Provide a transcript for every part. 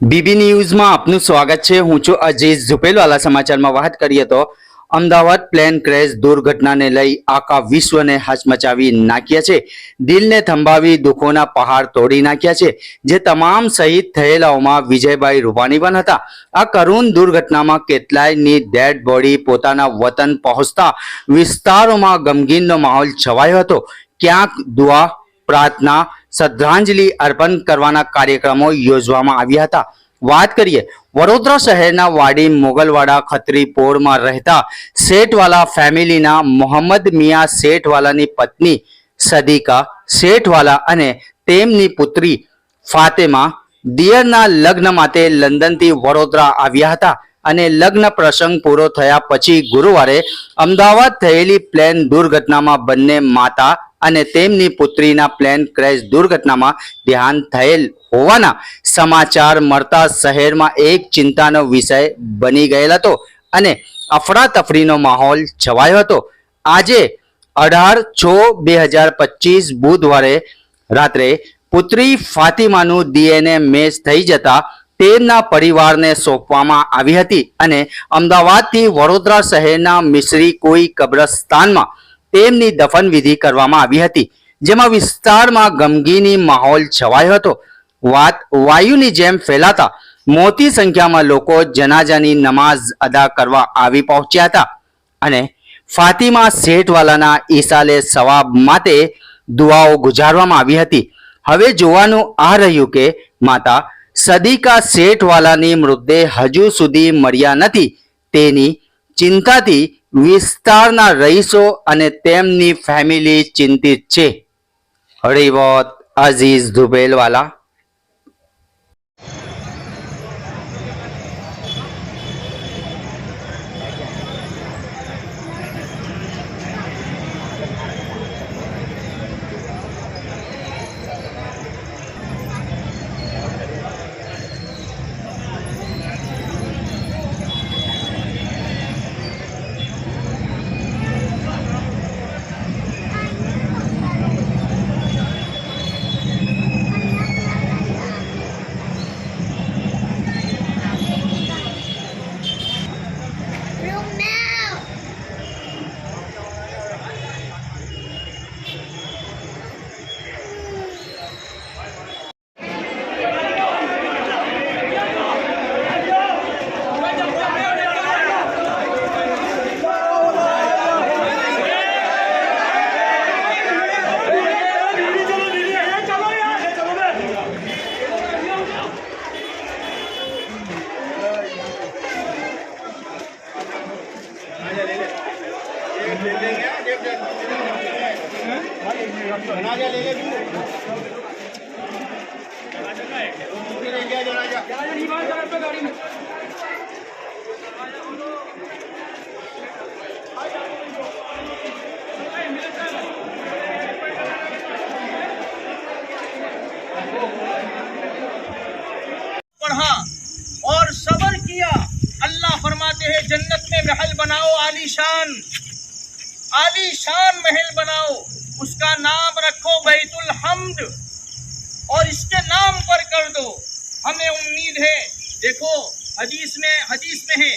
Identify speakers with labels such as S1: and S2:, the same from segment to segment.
S1: BB ન્યૂઝમાં આપનું સ્વાગત છે. હું છું અજીઝ ઝુપેલવાલા સમાચારમાં વાત કરીએ તો અમદાવાદ પ્લેન ક્રેશ દુર્ઘટનાને લઈ આખા વિશ્વને હચમચાવી નાખ્યા છે. દિલને થંભાવી દુઃખોના પહાડ તોડી નાખ્યા છે. જે તમામ શહીદ થયેલાઓમાં વિજયભાઈ રૂપાણી પણ હતા. આ કરુણ દુર્ઘટનામાં કેટલાયની ડેડ બોડી પોતાના વતન પહોંચતા વિસ્તારોમાં ગમગીનનો માહોલ છવાયો હતો. ક્યાંક દુઆ, પ્રાર્થના શ્રદ્ધાંજલિ અર્પણ કરવાના કાર્યક્રમો યોજવામાં આવ્યા હતા. વાત કરીએ, વડોદરા શહેરના વાડી મોગલવાડા ખત્રીપોળમાં રહેતા શેઠવાલા ફેમિલીના મોહમ્મદ મિયા શેઠવાલાની પત્ની સદીકા શેઠવાલા અને તેમની પુત્રી ફાતેમા દિયરના લગ્ન માટે લંડનથી વડોદરા આવ્યા હતા અને લગ્ન પ્રસંગ પૂરો થયા પછી ગુરુવારે અમદાવાદ થયેલી પ્લેન દુર્ઘટનામાં બંને માતા અને તેમની પુત્રીના પ્લેન ક્રેશ દુર્ઘટનામાં ધ્યાન થયેલ હોવાના સમાચાર મળતા શહેરમાં એક ચિંતાનો વિષય બની ગયેલ હતો અને અફડાતફડીનો માહોલ છવાયો હતો. આજે અઢાર છ બે હજાર પચીસ બુધવારે રાત્રે પુત્રી ફાતિમાનું ડીએનએ મેચ થઈ જતા તેમના પરિવારને સોંપવામાં આવી હતી અને અમદાવાદથી વડોદરા શહેરના મિશ્રી કોઈ કબ્રસ્તાનમાં તેમની દફન વિધિ કરવામાં આવી હતી, જેમાં વિસ્તારમાં ગમગીની માહોલ છવાયો હતો. વાત વાયુની જેમ ફેલાતા મોટી સંખ્યામાં લોકો જનાજાની નમાઝ અદા કરવા આવી પહોંચ્યા હતા અને ફાતિમા શેઠવાલાના ઈસાલે સવાબ માટે દુઆઓ ગુજારવામાં આવી હતી. હવે જોવાનું આ રહ્યું કે માતા સદીકા શેઠવાલાની મૃતદેહ હજુ સુધી મળ્યા નથી. તેની ચિંતાથી વિસ્તારના રહીશો અને તેમની ફેમિલી ચિંતિત છે. હરિવત અઝીઝ ધુબેલવાલા
S2: پڑھا اور
S3: صبر کیا۔ اللہ فرماتے ہیں جنت میں محل بناؤ عالی شان۔ عالی شان محل بناؤ، اس کا نام رکھو بیت الحمد، اور اس کے نام پر کر دو۔ ہمیں امید ہے، دیکھو، حدیث میں حدیث میں ہے،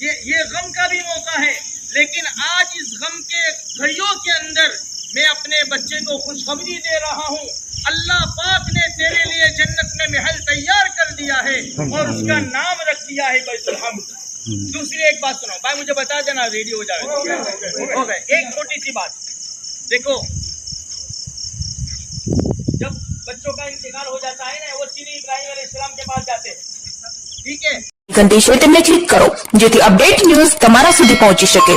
S3: یہ یہ غم کا بھی موقع ہے، لیکن آج اس غم کے گھڑیوں کے اندر میں اپنے بچے کو خوشخبری دے رہا ہوں۔ اللہ پاک نے تیرے لیے جنت میں محل تیار کر دیا ہے، اور اس کا نام رکھ دیا ہے بیت الحمد۔ दूसरी एक बात सुनो भाई मुझे बता देना रेडी हो जाए हो गए एक छोटी सी बात देखो जब बच्चों का इंतकाल हो जाता है ना वो सीरी इब्राहिम अलैहिस्सलाम के पास जाते हैं ठीक है
S4: ઘંટી છે તેમને ક્લિક કરો જેથી અપડેટ ન્યૂઝ તમારા સુધી પહોંચી શકે